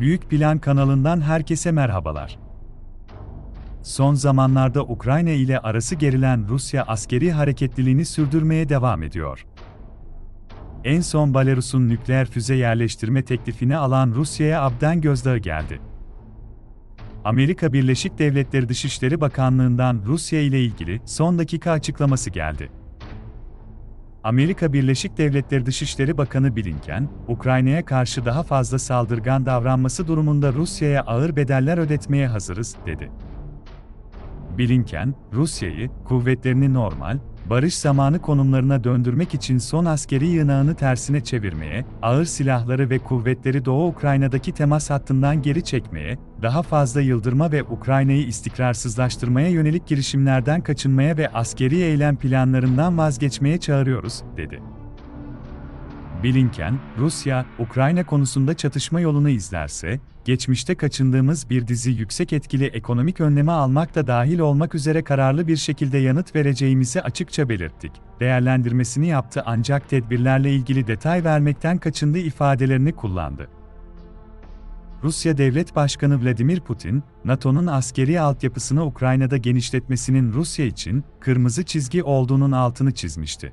Büyük Plan kanalından herkese merhabalar. Son zamanlarda Ukrayna ile arası gerilen Rusya askeri hareketliliğini sürdürmeye devam ediyor. En son Belarus'un nükleer füze yerleştirme teklifini alan Rusya'ya abden gözdağı geldi. Amerika Birleşik Devletleri Dışişleri Bakanlığı'ndan Rusya ile ilgili son dakika açıklaması geldi. Amerika Birleşik Devletleri Dışişleri Bakanı Blinken, Ukrayna'ya karşı daha fazla saldırgan davranması durumunda Rusya'ya ağır bedeller ödetmeye hazırız, dedi. Blinken, Rusya'yı, kuvvetlerini normal, barış zamanı konumlarına döndürmek için son askeri yığınağını tersine çevirmeye, ağır silahları ve kuvvetleri Doğu Ukrayna'daki temas hattından geri çekmeye, daha fazla yıldırma ve Ukrayna'yı istikrarsızlaştırmaya yönelik girişimlerden kaçınmaya ve askeri eylem planlarından vazgeçmeye çağırıyoruz, dedi. Blinken, Rusya, Ukrayna konusunda çatışma yolunu izlerse, geçmişte kaçındığımız bir dizi yüksek etkili ekonomik önleme almak da dahil olmak üzere kararlı bir şekilde yanıt vereceğimizi açıkça belirttik. Değerlendirmesini yaptı ancak tedbirlerle ilgili detay vermekten kaçındı ifadelerini kullandı. Rusya Devlet Başkanı Vladimir Putin, NATO'nun askeri altyapısını Ukrayna'da genişletmesinin Rusya için kırmızı çizgi olduğunun altını çizmişti